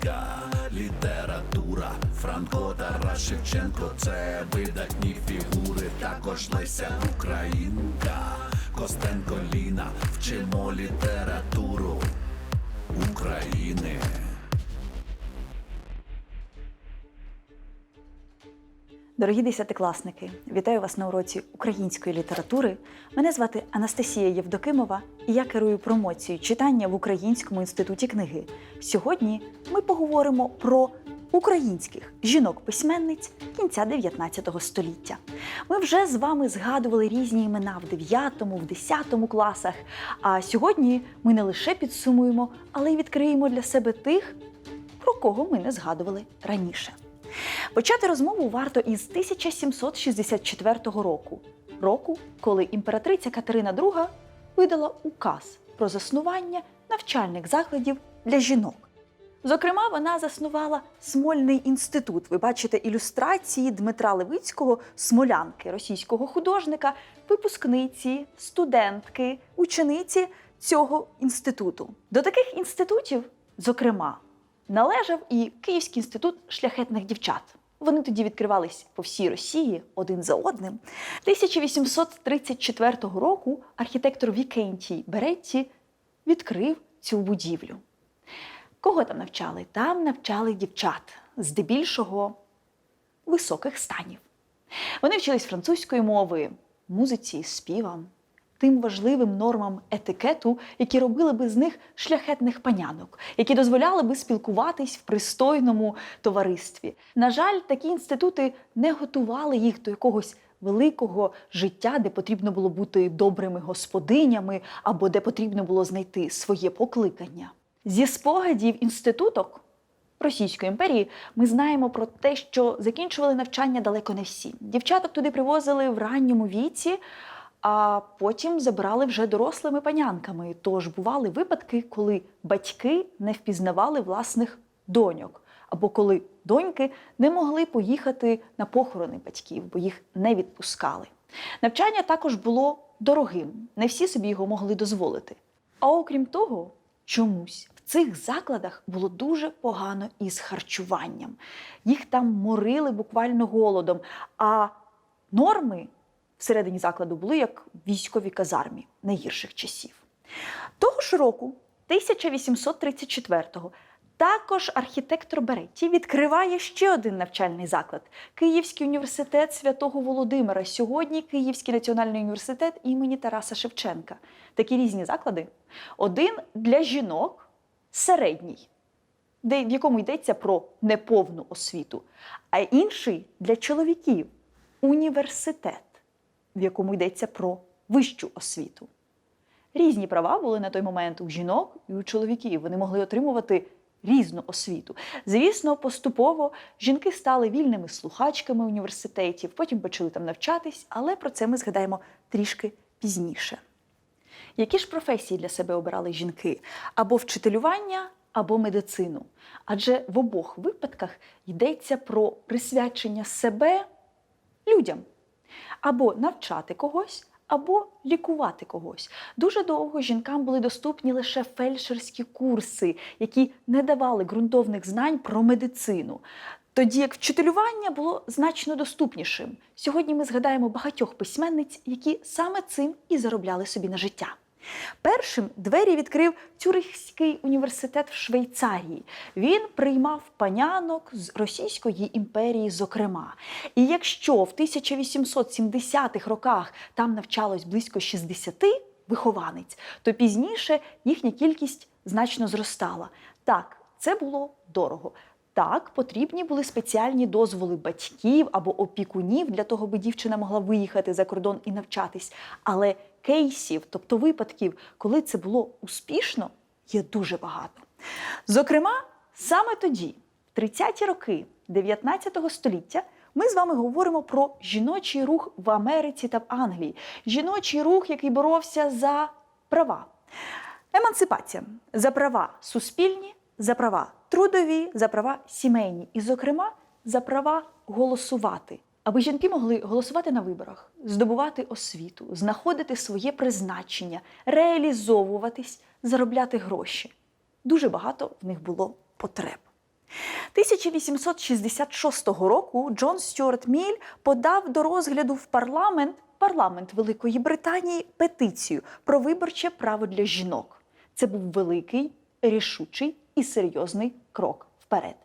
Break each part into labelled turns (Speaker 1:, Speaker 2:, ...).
Speaker 1: Українська література, Франко, Тарас Шевченко, це видатні фігури, також Леся Українка, Костенко Ліна, вчимо літературу України.
Speaker 2: Дорогі десятикласники, вітаю вас на уроці української літератури. Мене звати Анастасія Євдокимова, і я керую промоцією читання в Українському інституті книги. Сьогодні ми поговоримо про українських жінок-письменниць кінця 19 століття. Ми вже з вами згадували різні імена в 9, в 10 класах. А сьогодні ми не лише підсумуємо, але й відкриємо для себе тих, про кого ми не згадували раніше. Почати розмову варто із 1764 року, року, коли імператриця Катерина II видала указ про заснування навчальних закладів для жінок. Зокрема, вона заснувала Смольний інститут. Ви бачите ілюстрації Дмитра Левицького, смолянки, російського художника, випускниці, студентки, учениці цього інституту. До таких інститутів, зокрема, належав і Київський інститут шляхетних дівчат. Вони тоді відкривались по всій Росії один за одним. 1834 року архітектор Вікентій Беретті відкрив цю будівлю. Кого там навчали? Там навчали дівчат, здебільшого високих станів. Вони вчились французької мови, музиці, співам, тим важливим нормам етикету, які робили би з них шляхетних панянок, які дозволяли би спілкуватись в пристойному товаристві. На жаль, такі інститути не готували їх до якогось великого життя, де потрібно було бути добрими господинями або де потрібно було знайти своє покликання. Зі спогадів інституток Російської імперії ми знаємо про те, що закінчували навчання далеко не всі. Дівчаток туди привозили в ранньому віці, а потім забирали вже дорослими панянками. Тож бували випадки, коли батьки не впізнавали власних доньок, або коли доньки не могли поїхати на похорони батьків, бо їх не відпускали. Навчання також було дорогим, не всі собі його могли дозволити. А окрім того, чомусь в цих закладах було дуже погано із харчуванням. Їх там морили буквально голодом. А норми всередині закладу були як в військовій казармі найгірших часів. Того ж року, 1834-го, також архітектор Беретті відкриває ще один навчальний заклад Київський університет святого Володимира. Сьогодні Київський національний університет імені Тараса Шевченка. Такі різні заклади. Один для жінок середній, де, в якому йдеться про неповну освіту, а інший для чоловіків університет, в якому йдеться про вищу освіту. Різні права були на той момент у жінок і у чоловіків. Вони могли отримувати різну освіту. Звісно, поступово жінки стали вільними слухачками університетів, потім почали там навчатись, але про це ми згадаємо трішки пізніше. Які ж професії для себе обирали жінки? Або вчителювання, або медицину. Адже в обох випадках йдеться про присвячення себе людям або навчати когось, або лікувати когось. Дуже довго жінкам були доступні лише фельдшерські курси, які не давали ґрунтовних знань про медицину. Тоді як вчителювання було значно доступнішим. Сьогодні ми згадаємо багатьох письменниць, які саме цим і заробляли собі на життя. Першим двері відкрив Цюрихський університет в Швейцарії. Він приймав панянок з Російської імперії, зокрема. І якщо в 1870-х роках там навчалось близько 60 вихованець, то пізніше їхня кількість значно зростала. Так, це було дорого. Так, потрібні були спеціальні дозволи батьків або опікунів для того, аби дівчина могла виїхати за кордон і навчатись. Але кейсів, тобто випадків, коли це було успішно, є дуже багато. Зокрема, саме тоді, в 30-ті роки 19 століття, ми з вами говоримо про жіночий рух в Америці та в Англії. Жіночий рух, який боровся за права. Емансипація за права суспільні, за права трудові, за права сімейні і, зокрема, за права голосувати. Аби жінки могли голосувати на виборах, здобувати освіту, знаходити своє призначення, реалізовуватись, заробляти гроші. Дуже багато в них було потреб. 1866 року Джон Стюарт Міль подав до розгляду в парламент парламент Великої Британії петицію про виборче право для жінок. Це був великий, рішучий і серйозний крок вперед.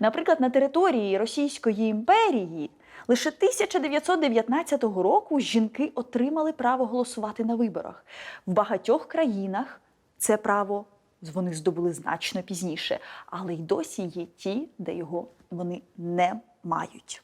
Speaker 2: Наприклад, на території Російської імперії лише 1919 року жінки отримали право голосувати на виборах. В багатьох країнах це право вони здобули значно пізніше, але й досі є ті, де його вони не мають.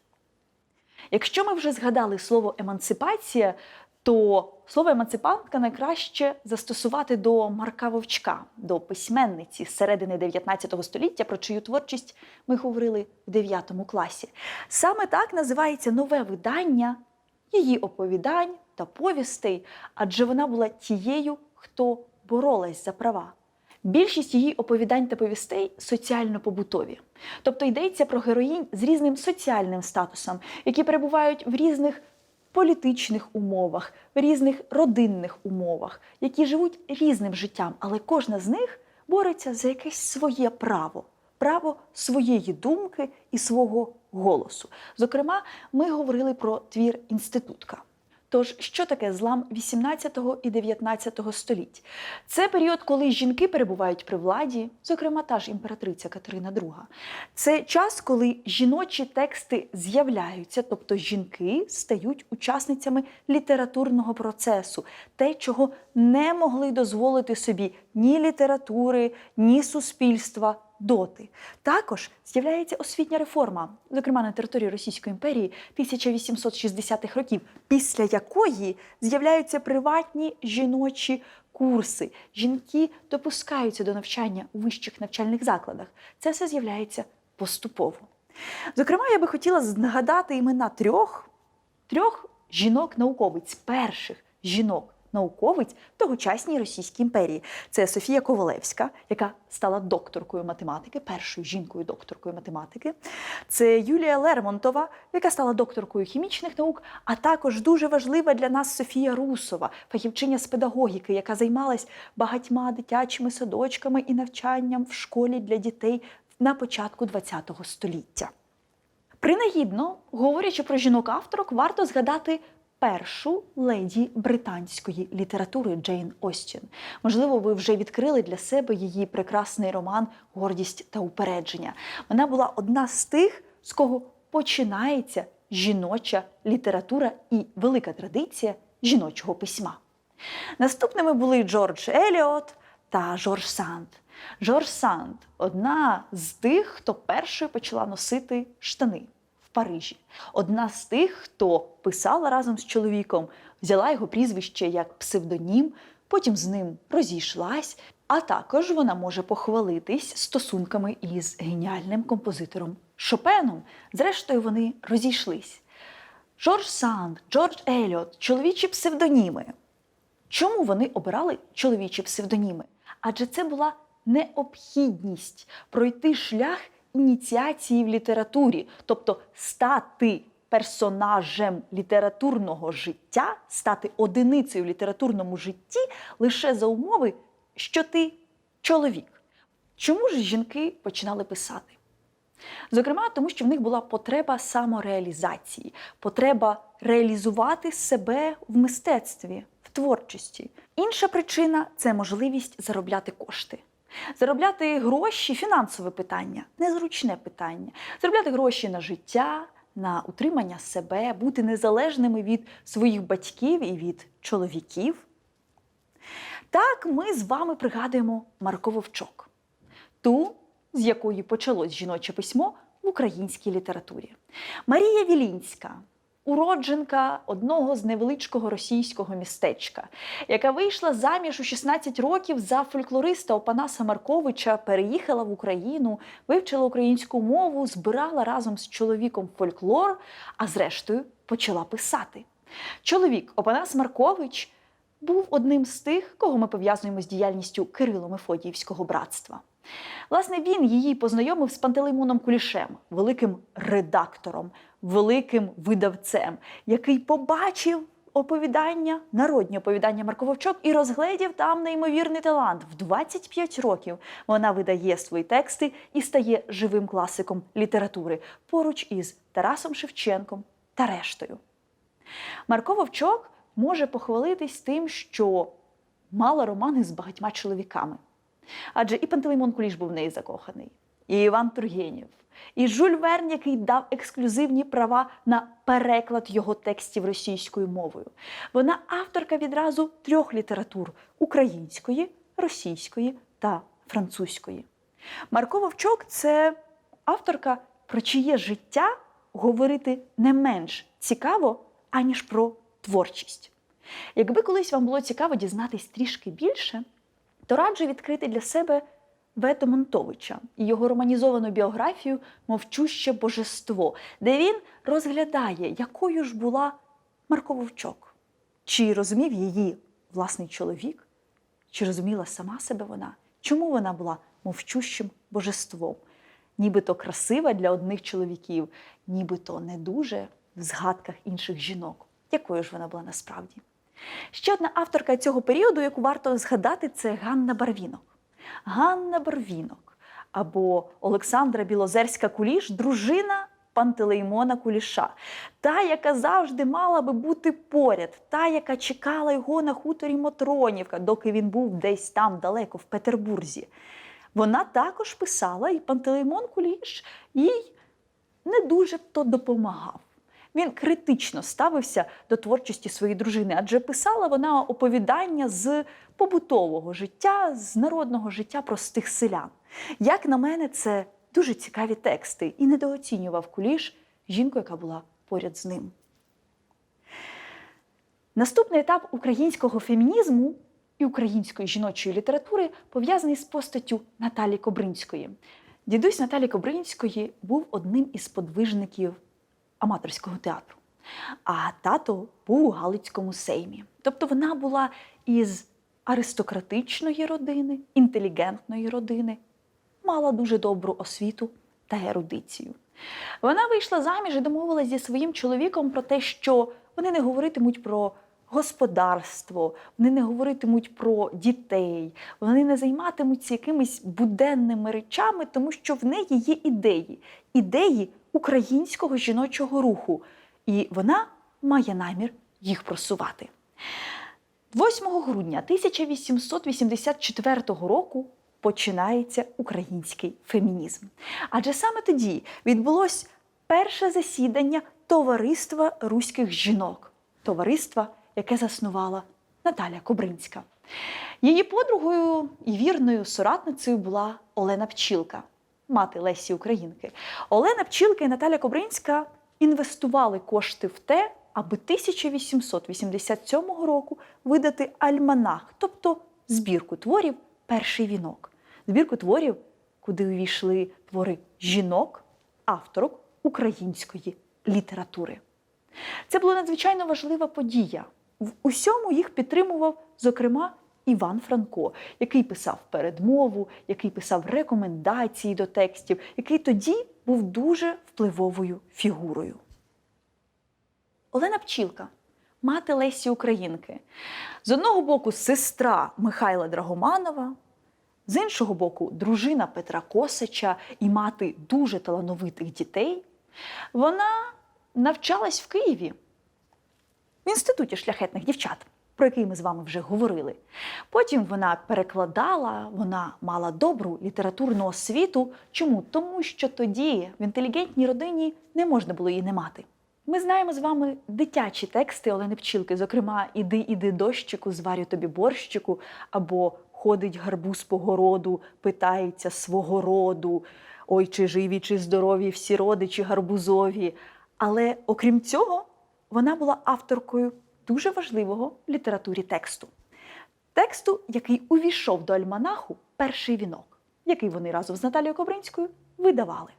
Speaker 2: Якщо ми вже згадали слово емансипація, то слово емансипантка найкраще застосувати до Марка Вовчка, до письменниці з середини 19 століття, про чию творчість ми говорили в 9 класі. Саме так називається нове видання її оповідань та повістей, адже вона була тією, хто боролась за права. Більшість її оповідань та повістей соціально-побутові. Тобто йдеться про героїнь з різним соціальним статусом, які перебувають в різних політичних умовах, в різних родинних умовах, які живуть різним життям, але кожна з них бореться за якесь своє право, право своєї думки і свого голосу. Зокрема, ми говорили про твір інститутка. Тож, що таке злам 18 і 19 століть? Це період, коли жінки перебувають при владі, зокрема та ж імператриця Катерина II. Це час, коли жіночі тексти з'являються, тобто жінки стають учасницями літературного процесу, те, чого не могли дозволити собі ні літератури, ні суспільства доти. Також з'являється освітня реформа, зокрема на території Російської імперії 1860-х років, після якої з'являються приватні жіночі курси. Жінки допускаються до навчання у вищих навчальних закладах. Це все з'являється поступово. Зокрема, я би хотіла згадати імена трьох, трьох жінок-науковиць, перших жінок науковиць тогочасній Російській імперії. Це Софія Ковалевська, яка стала докторкою математики, першою жінкою-докторкою математики. Це Юлія Лермонтова, яка стала докторкою хімічних наук, а також дуже важлива для нас Софія Русова, фахівчиня з педагогіки, яка займалась багатьма дитячими садочками і навчанням в школі для дітей на початку ХХ століття. Принагідно, говорячи про жінок-авторок, варто згадати першу леді британської літератури Джейн Остін. Можливо, ви вже відкрили для себе її прекрасний роман Гордість та упередження. Вона була одна з тих, з кого починається жіноча література і велика традиція жіночого письма. Наступними були Джордж Еліот та Жорж Санд. Жорж Санд одна з тих, хто першою почала носити штани Парижі. Одна з тих, хто писала разом з чоловіком, взяла його прізвище як псевдонім, потім з ним розійшлась. А також вона може похвалитись стосунками із геніальним композитором Шопеном. Зрештою, вони розійшлись. Жорж Санд, Джордж Еліот, чоловічі псевдоніми. Чому вони обирали чоловічі псевдоніми? Адже це була необхідність пройти шлях ініціації в літературі, тобто стати персонажем літературного життя, стати одиницею в літературному житті лише за умови, що ти чоловік. Чому ж жінки починали писати? Зокрема, тому що в них була потреба самореалізації, потреба реалізувати себе в мистецтві, в творчості. Інша причина це можливість заробляти кошти. Заробляти гроші фінансове питання, незручне питання. Заробляти гроші на життя, на утримання себе, бути незалежними від своїх батьків і від чоловіків. Так ми з вами пригадуємо Марко Вовчок, ту, з якої почалось жіноче письмо в українській літературі. Марія Вілінська, уродженка одного з невеличкого російського містечка, яка вийшла заміж у 16 років за фольклориста Опанаса Марковича, переїхала в Україну, вивчила українську мову, збирала разом з чоловіком фольклор, а зрештою почала писати. Чоловік Опанас Маркович був одним з тих, кого ми пов'язуємо з діяльністю Кирило-Мефодіївського братства. Власне, він її познайомив з Пантелеймоном Кулішем, великим редактором, великим видавцем, який побачив оповідання, народні оповідання Марко Вовчок і розгледів там неймовірний талант. В 25 років вона видає свої тексти і стає живим класиком літератури поруч із Тарасом Шевченком та рештою. Марко Вовчок може похвалитись тим, що мала романи з багатьма чоловіками. Адже і Пантелеймон Куліш був в неї закоханий, і Іван Тургенєв, і Жюль Верн, який дав ексклюзивні права на переклад його текстів російською мовою. Вона авторка відразу трьох літератур української, російської та французької. Марко Вовчок це авторка, про чиє життя говорити не менш цікаво, аніж про творчість. Якби колись вам було цікаво дізнатись трішки більше, то раджу відкрити для себе Вето Монтовича і його романізовану біографію Мовчуще божество, де він розглядає, якою ж була Марко Вовчок. Чи розумів її власний чоловік, чи розуміла сама себе вона, чому вона була мовчущим божеством, нібито красива для одних чоловіків, нібито не дуже в згадках інших жінок. Якою ж вона була насправді? Ще одна авторка цього періоду, яку варто згадати, це Ганна Барвінок. Ганна Барвінок або Олександра Білозерська Куліш, дружина Пантелеймона Куліша, та, яка завжди мала би бути поряд, та, яка чекала його на хуторі Мотронівка, доки він був десь там далеко, в Петербурзі. Вона також писала, і Пантелеймон Куліш їй не дуже то допомагав. Він критично ставився до творчості своєї дружини, адже писала вона оповідання з побутового життя, з народного життя простих селян. Як на мене, це дуже цікаві тексти і недооцінював куліш жінку, яка була поряд з ним. Наступний етап українського фемінізму і української жіночої літератури пов'язаний з постаттю Наталі Кобринської. Дідусь Наталі Кобринської був одним із подвижників аматорського театру. А тато був у Галицькому сеймі. Тобто вона була із аристократичної родини, інтелігентної родини, мала дуже добру освіту та ерудицію. Вона вийшла заміж і домовилася зі своїм чоловіком про те, що вони не говоритимуть про господарство, вони не говоритимуть про дітей, вони не займатимуться якимись буденними речами, тому що в неї є ідеї, ідеї українського жіночого руху, і вона має намір їх просувати. 8 грудня 1884 року починається український фемінізм. Адже саме тоді відбулось перше засідання Товариства руських жінок, товариства, яке заснувала Наталя Кобринська. Її подругою і вірною соратницею була Олена Пчілка, мати Лесі Українки. Олена Пчілка і Наталя Кобринська інвестували кошти в те, аби 1887 року видати альманах, тобто збірку творів Перший вінок, збірку творів, куди увійшли твори жінок, авторок української літератури. Це була надзвичайно важлива подія. В усьому їх підтримував, зокрема, Іван Франко, який писав передмову, який писав рекомендації до текстів, який тоді був дуже впливовою фігурою. Олена Пчілка, мати Лесі Українки. З одного боку, сестра Михайла Драгоманова, з іншого боку, дружина Петра Косача і мати дуже талановитих дітей. Вона навчалась в Києві в інституті шляхетних дівчат, про який ми з вами вже говорили. Потім вона перекладала, вона мала добру літературну освіту. Чому? Тому що тоді в інтелігентній родині не можна було її не мати. Ми знаємо з вами дитячі тексти Олени Пчілки, зокрема Іди, іди, дощику, зварю тобі борщику, або Ходить гарбуз по городу, питається свого роду. Ой, чи живі, чи здорові всі родичі гарбузові. Але окрім цього, вона була авторкою дуже важливого в літературі тексту. Тексту, який увійшов до альманаху Перший вінок, який вони разом з Наталією Кобринською видавали.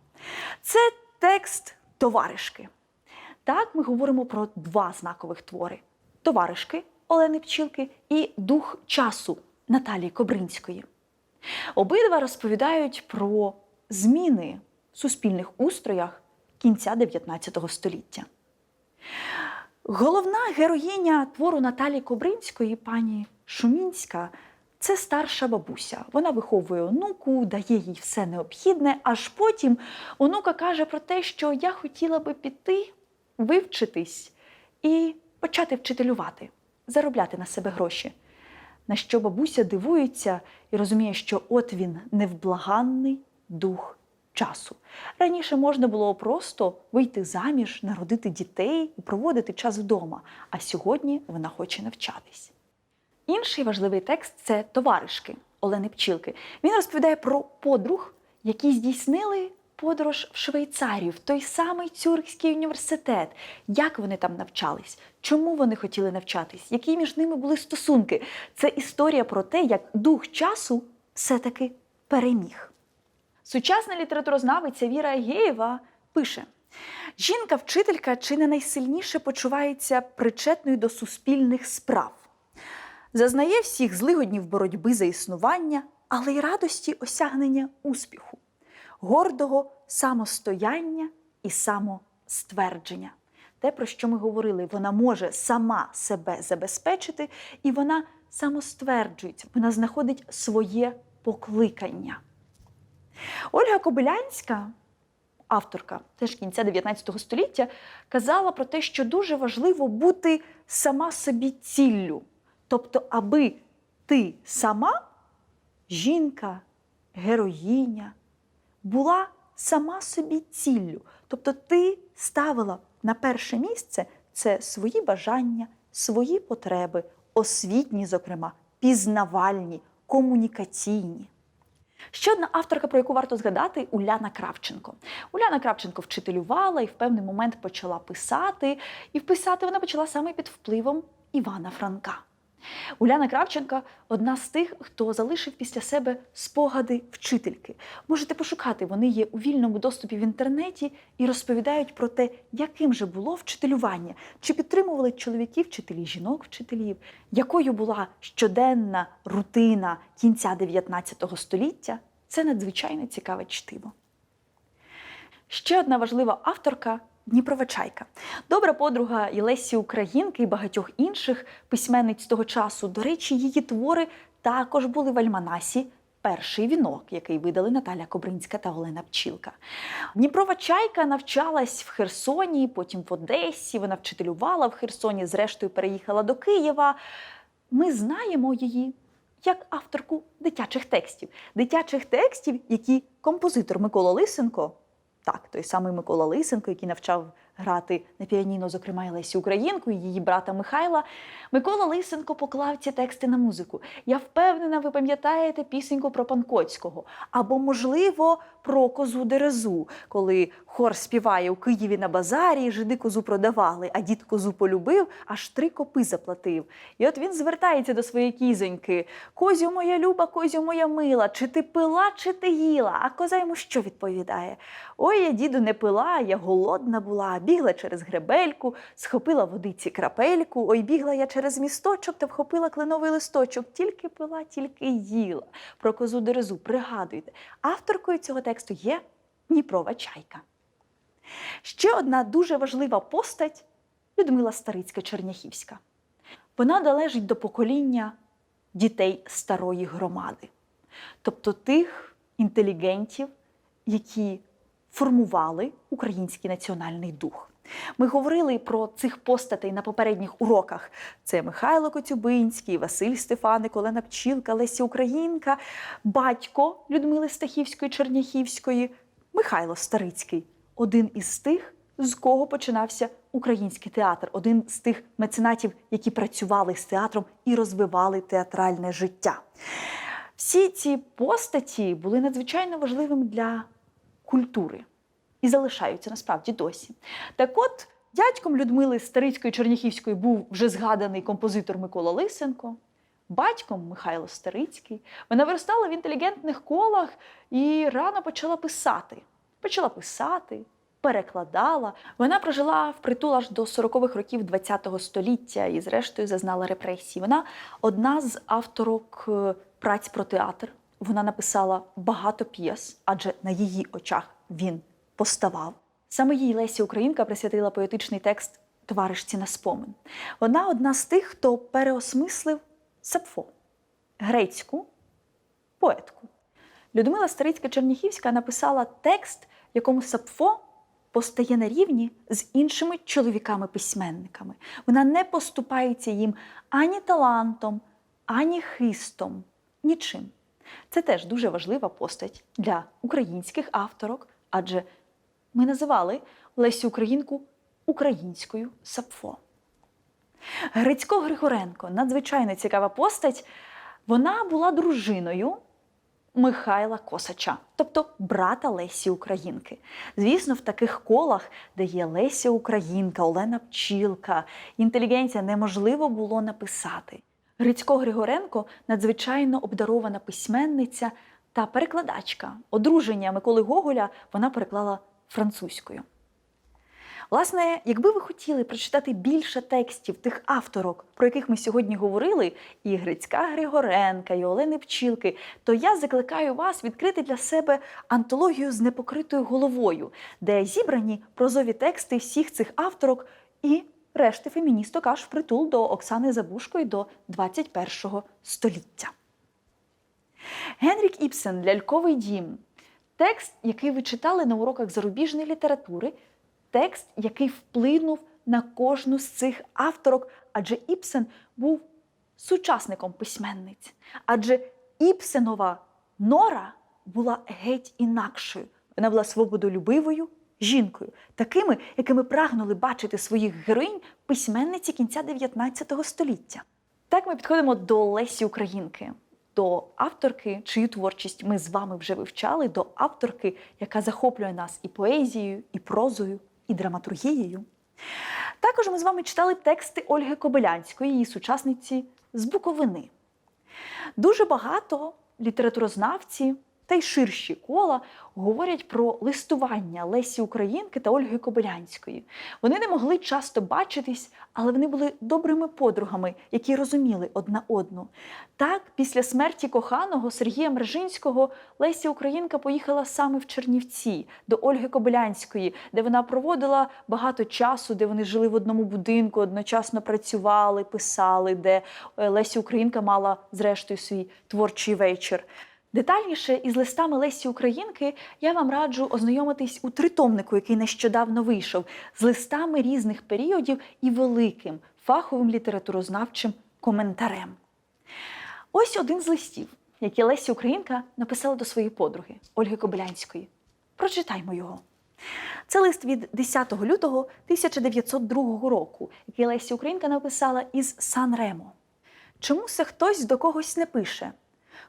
Speaker 2: Це текст товаришки. Так, ми говоримо про два знакових твори: товаришки Олени Пчілки і дух часу Наталії Кобринської. Обидва розповідають про зміни в суспільних устроях кінця 19 століття. Головна героїня твору Наталі Кобринської, пані Шумінська, це старша бабуся. Вона виховує онуку, дає їй все необхідне, аж потім онука каже про те, що я хотіла би піти, вивчитись і почати вчителювати, заробляти на себе гроші. На що бабуся дивується і розуміє, що от він невблаганний дух часу. Раніше можна було просто вийти заміж, народити дітей і проводити час вдома. А сьогодні вона хоче навчатись. Інший важливий текст це товаришки Олени Пчілки. Він розповідає про подруг, які здійснили подорож в Швейцарію, в той самий Цюрихський університет. Як вони там навчались, чому вони хотіли навчатись, які між ними були стосунки. Це історія про те, як дух часу все-таки переміг. Сучасна літературознавиця Віра Агєєва пише: жінка-вчителька чи не найсильніше почувається причетною до суспільних справ, зазнає всіх злигоднів боротьби за існування, але й радості осягнення успіху, гордого самостояння і самоствердження. Те, про що ми говорили, вона може сама себе забезпечити, і вона самостверджується, вона знаходить своє покликання. Ольга Кобилянська, авторка теж кінця 19 століття, казала про те, що дуже важливо бути сама собі ціллю. Тобто, аби ти сама, жінка, героїня, була сама собі ціллю. Тобто ти ставила на перше місце це свої бажання, свої потреби, освітні, зокрема, пізнавальні, комунікаційні. Ще одна авторка, про яку варто згадати, Уляна Кравченко. Уляна Кравченко вчителювала і в певний момент почала писати, і вписати вона почала саме під впливом Івана Франка. Уляна Кравченка одна з тих, хто залишив після себе спогади вчительки. Можете пошукати, вони є у вільному доступі в інтернеті і розповідають про те, яким же було вчителювання, чи підтримували чоловіки вчителі, жінок вчителів, якою була щоденна рутина кінця 19 століття. Це надзвичайно цікаве чтиво. Ще одна важлива авторка Дніпрова Чайка. Добра подруга і Лесі Українки і багатьох інших письменниць того часу. До речі, її твори також були в Альманасі. Перший вінок, який видали Наталя Кобринська та Олена Пчілка. Дніпрова Чайка навчалась в Херсоні, потім в Одесі. Вона вчителювала в Херсоні, зрештою переїхала до Києва. Ми знаємо її як авторку дитячих текстів. Дитячих текстів, які композитор Микола Лисенко так, той самий Микола Лисенко, який навчав грати на піаніно, зокрема і Лесі Українку, і її брата Михайла. Микола Лисенко поклав ці тексти на музику. Я впевнена, ви пам'ятаєте пісеньку про Панкоцького. Або, можливо, про козу Дерезу, коли хор співає у Києві на базарі, жиди козу продавали, а дід козу полюбив, аж три копи заплатив. І от він звертається до своєї кізоньки: Козю моя люба, козю моя мила, чи ти пила, чи ти їла? А коза йому що відповідає? Ой, я діду не пила, я голодна була, бігла через гребельку, схопила водиці крапельку, ой, бігла я через місточок та вхопила кленовий листочок, тільки пила, тільки їла. Про козу дерезу пригадуйте. Авторкою цього тексту є Дніпрова чайка. Ще одна дуже важлива постать Людмила Старицька Черняхівська. Вона належить до покоління дітей старої громади, тобто тих інтелігентів, які формували український національний дух. Ми говорили про цих постатей на попередніх уроках. Це Михайло Коцюбинський, Василь Стефаник, Олена Пчілка, Леся Українка, батько Людмили Стахівської Черняхівської, Михайло Старицький один із тих, з кого починався український театр, один з тих меценатів, які працювали з театром і розвивали театральне життя. Всі ці постаті були надзвичайно важливими для культури і залишаються насправді досі. Так от, дядьком Людмили Старицької Черняхівської був вже згаданий композитор Микола Лисенко. Батьком Михайло Старицький. Вона виростала в інтелігентних колах і рано почала писати. Почала писати, перекладала. Вона прожила впритул аж до 40-х років ХХ століття і, зрештою, зазнала репресій. Вона одна з авторок е, праць про театр. Вона написала багато п'єс, адже на її очах він поставав. Саме їй Леся Українка присвятила поетичний текст товаришці на спомин. Вона одна з тих, хто переосмислив Сапфо, грецьку поетку. Людмила Старицька Черніхівська написала текст, в якому Сапфо постає на рівні з іншими чоловіками-письменниками. Вона не поступається їм ані талантом, ані хистом, нічим. Це теж дуже важлива постать для українських авторок, адже ми називали Лесю Українку українською Сапфо. Грицько Григоренко надзвичайно цікава постать. Вона була дружиною Михайла Косача, тобто брата Лесі Українки. Звісно, в таких колах, де є Леся Українка, Олена Пчілка, інтелігенція неможливо було написати. Грицько Григоренко надзвичайно обдарована письменниця та перекладачка. Одруження Миколи Гоголя вона переклала французькою. Власне, якби ви хотіли прочитати більше текстів тих авторок, про яких ми сьогодні говорили, і Грицька Григоренка, і Олени Пчілки, то я закликаю вас відкрити для себе антологію з непокритою головою, де зібрані прозові тексти всіх цих авторок і решти феміністок аж впритул до Оксани Забушко і до 21 століття. Генрік Іпсен Ляльковий дім. Текст, який ви читали на уроках зарубіжної літератури, текст, який вплинув на кожну з цих авторок, адже Іпсен був сучасником письменниць. Адже Іпсенова Нора була геть інакшою. Вона була свободолюбивою жінкою, такими, якими прагнули бачити своїх героїнь письменниці кінця 19 століття. Так ми підходимо до Лесі Українки, до авторки, чию творчість ми з вами вже вивчали, до авторки, яка захоплює нас і поезією, і прозою, і драматургією. Також ми з вами читали тексти Ольги Кобилянської, її сучасниці з Буковини. Дуже багато літературознавці та й ширші кола говорять про листування Лесі Українки та Ольги Кобилянської. Вони не могли часто бачитись, але вони були добрими подругами, які розуміли одна одну. Так, після смерті коханого Сергія Мржинського Леся Українка поїхала саме в Чернівці до Ольги Кобилянської, де вона проводила багато часу, де вони жили в одному будинку, одночасно працювали, писали, де е, Леся Українка мала зрештою свій творчий вечір. Детальніше із листами Лесі Українки я вам раджу ознайомитись у тритомнику, який нещодавно вийшов, з листами різних періодів і великим фаховим літературознавчим коментарем. Ось один з листів, який Леся Українка написала до своєї подруги Ольги Кобилянської. Прочитаймо його. Це лист від 10 лютого 1902 року, який Леся Українка написала із Сан-Ремо. Чому це хтось до когось не пише?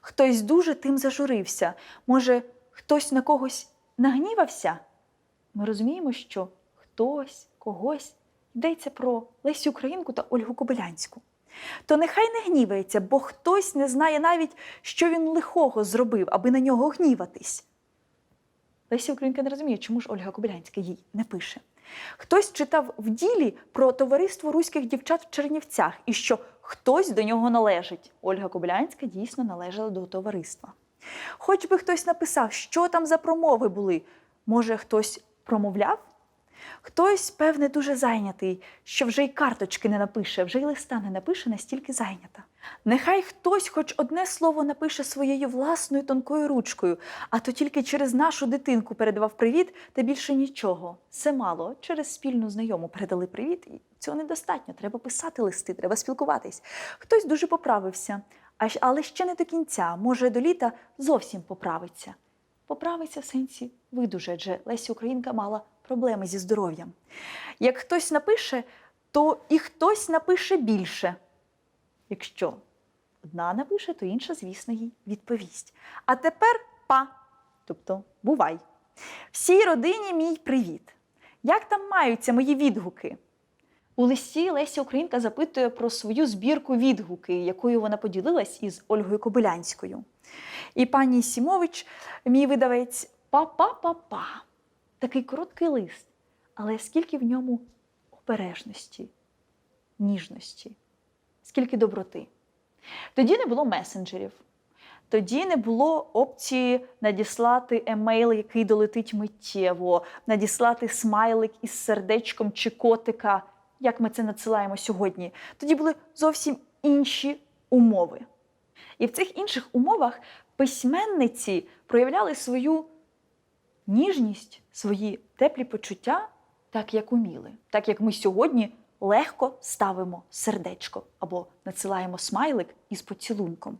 Speaker 2: Хтось дуже тим зажурився. Може, хтось на когось нагнівався? Ми розуміємо, що хтось, когось йдеться про Лесю Українку та Ольгу Кобилянську. То нехай не гнівається, бо хтось не знає навіть, що він лихого зробив, аби на нього гніватись. Леся Українка не розуміє, чому ж Ольга Кобилянська їй не пише. Хтось читав в ділі про товариство руських дівчат в Чернівцях і що хтось до нього належить. Ольга Кобилянська дійсно належала до товариства. Хоч би хтось написав, що там за промови були. Може, хтось промовляв? Хтось, певне, дуже зайнятий, що вже й карточки не напише, вже й листа не напише, настільки зайнята. Нехай хтось хоч одне слово напише своєю власною тонкою ручкою, а то тільки через нашу дитинку передавав привіт, та більше нічого. Все мало. Через спільну знайому передали привіт, цього недостатньо. Треба писати листи, треба спілкуватись. Хтось дуже поправився, але ще не до кінця. Може, до літа зовсім поправиться. Поправиться в сенсі видуже, адже Леся Українка мала проблеми зі здоров'ям. Як хтось напише, то і хтось напише більше. Якщо одна напише, то інша, звісно, їй відповість. А тепер па, тобто бувай. Всій родині мій привіт. Як там маються мої відгуки? У листі Леся Українка запитує про свою збірку відгуки, якою вона поділилась із Ольгою Кобилянською. І пані Сімович, мій видавець, па-па-па-па. Такий короткий лист, але скільки в ньому обережності, ніжності, скільки доброти. Тоді не було месенджерів. Тоді не було опції надіслати емейл, який долетить миттєво, надіслати смайлик із сердечком чи котика як ми це надсилаємо сьогодні, тоді були зовсім інші умови. І в цих інших умовах письменниці проявляли свою ніжність, свої теплі почуття, так як уміли, так як ми сьогодні легко ставимо сердечко або надсилаємо смайлик із поцілунком.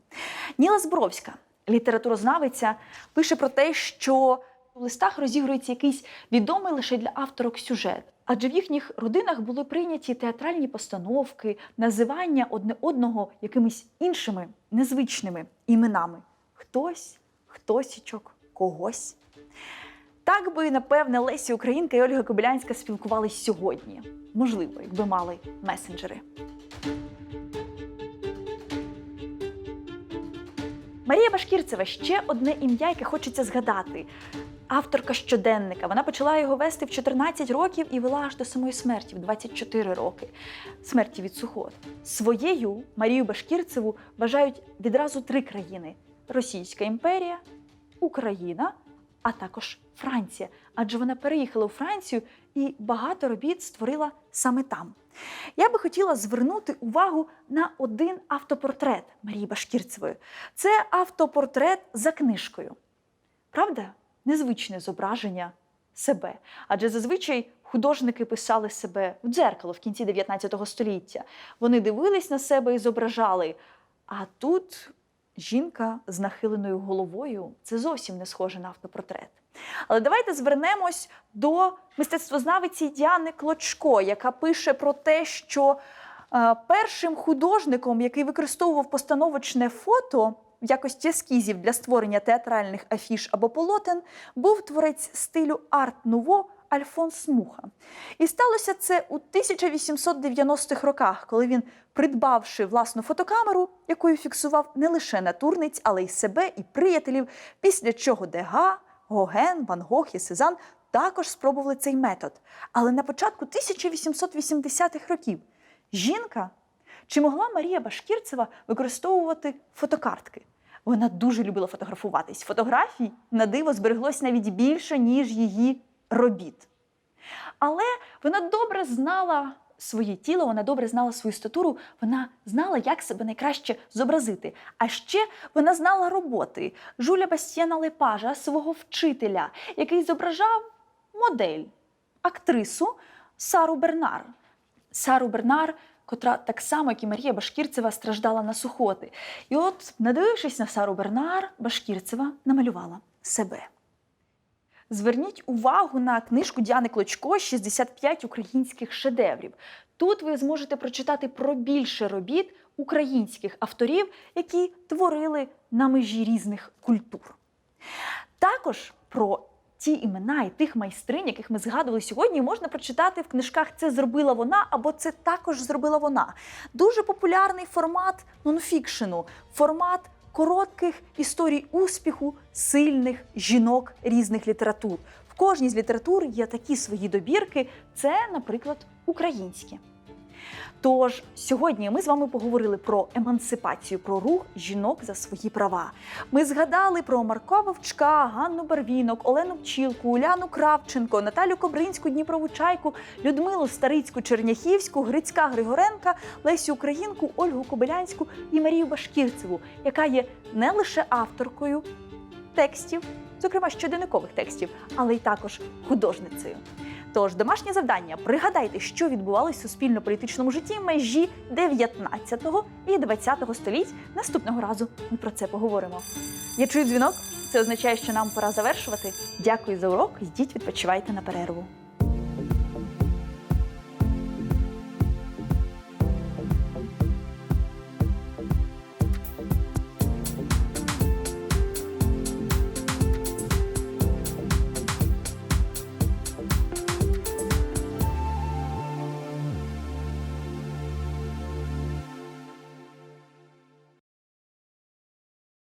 Speaker 2: Ніла Зборовська, літературознавиця, пише про те, що в листах розігрується якийсь відомий лише для авторок сюжет. Адже в їхніх родинах були прийняті театральні постановки, називання одне одного якимись іншими незвичними іменами. Хтось, хтосічок, когось. Так би, напевне, Лесі Українка і Ольга Кобилянська спілкувались сьогодні. Можливо, якби мали месенджери. Марія Башкірцева ще одне ім'я, яке хочеться згадати. Авторка щоденника. Вона почала його вести в 14 років і вела аж до самої смерті в 24 роки. Смерті від сухот. Своєю Марію Башкірцеву вважають відразу три країни: Російська імперія, Україна, а також Франція. Адже вона переїхала у Францію і багато робіт створила саме там. Я би хотіла звернути увагу на один автопортрет Марії Башкірцевої. Це автопортрет за книжкою. Правда? Незвичне зображення себе. Адже зазвичай художники писали себе в дзеркало в кінці 19 століття. Вони дивились на себе і зображали. А тут жінка з нахиленою головою це зовсім не схоже на автопортрет. Але давайте звернемось до мистецтвознавиці Діани Клочко, яка пише про те, що е, першим художником, який використовував постановочне фото в якості ескізів для створення театральних афіш або полотен, був творець стилю арт-нуво Альфонс Муха. І сталося це у 1890-х роках, коли він, придбавши власну фотокамеру, якою фіксував не лише натурниць, але й себе і приятелів, після чого Дега, Гоген, Ван Гог і Сезанн також спробували цей метод. Але на початку 1880-х років жінка чи могла Марія Башкірцева використовувати фотокартки? Вона дуже любила фотографуватись. Фотографій на диво збереглось навіть більше, ніж її робіт. Але вона добре знала своє тіло, вона добре знала свою статуру, вона знала, як себе найкраще зобразити. А ще вона знала роботи Жуля Бастіана Лепажа, свого вчителя, який зображав модель, актрису Сару Бернар. Сару Бернар, котра так само, як і Марія Башкірцева, страждала на сухоти. І от, надивившись на Сару Бернар, Башкірцева намалювала себе. Зверніть увагу на книжку Діани Клочко «65 українських шедеврів. Тут ви зможете прочитати про більше робіт українських авторів, які творили на межі різних культур. Також про ті імена і тих майстринь, яких ми згадували сьогодні, можна прочитати в книжках Це зробила вона або це також зробила вона. Дуже популярний формат нонфікшену, формат коротких історій успіху сильних жінок різних літератур. В кожній з літератур є такі свої добірки. Це, наприклад, українські. Тож сьогодні ми з вами поговорили про емансипацію, про рух жінок за свої права. Ми згадали про Марка Вовчка, Ганну Барвінок, Олену Пчілку, Уляну Кравченко, Наталю Кобринську, Дніпрову Чайку, Людмилу Старицьку, Черняхівську, Грицька Григоренка, Лесю Українку, Ольгу Кобилянську і Марію Башкірцеву, яка є не лише авторкою текстів, зокрема щоденникових текстів, але й також художницею. Тож домашнє завдання пригадайте, що відбувалось в суспільно-політичному житті межі 19 і 20 століть. Наступного разу ми про це поговоримо. Я чую дзвінок. Це означає, що нам пора завершувати. Дякую за урок. Йдіть, відпочивайте на перерву.